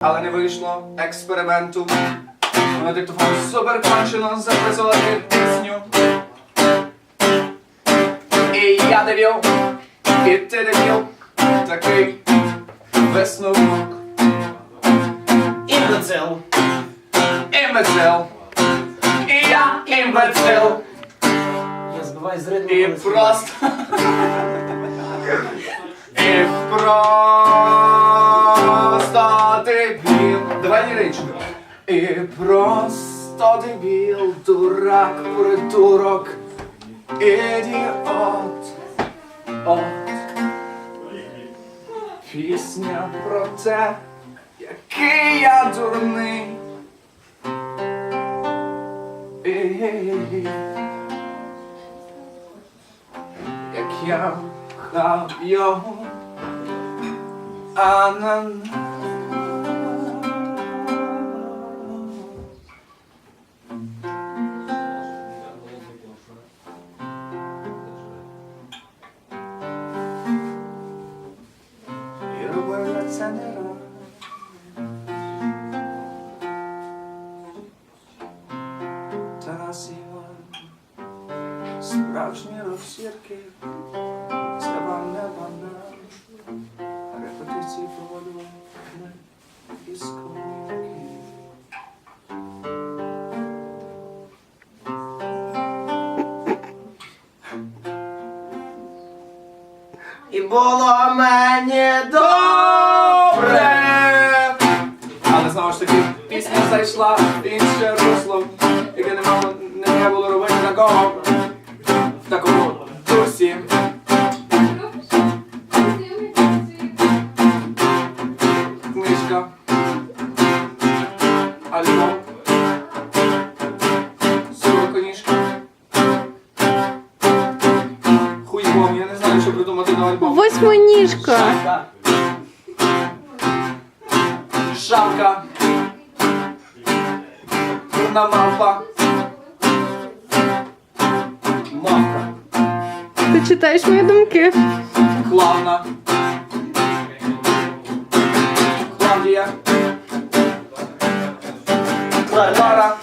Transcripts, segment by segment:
Але не вийшло експерименту. На диктофон супер кончено записувати пісню. І я дебіл, і ти дебіл, такий висновок. Імбецил. Імбецил. І я імбецил. Я збиваю з ритму. І просто. І просто дебіл. Давай лірично. І просто дебіл, дурак, придурок, ідіот. От. Пісня про те, який я дурний. Як я пхав його, а це не раз. Тарас Іван Справжні розсірки, це вам не банан. Репетиції проводили ми із коміків. І було мені добре. Але знову ж таки, пісня зайшла в інше русло, яке не мало не треба було робити такого, в такому дусі. Книжка. Альбом. Сороконіжка. Хуйбом, я не знаю, що придумати до альбому. Восьминіжка. Шапка. Шапка. Дурна мавпа. Мавка. Ти читаєш мої думки. Клавна. Клавдія. Клара.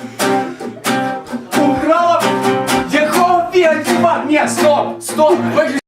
Украла. Якого фіга? Ні, стоп! Стоп! Виключи.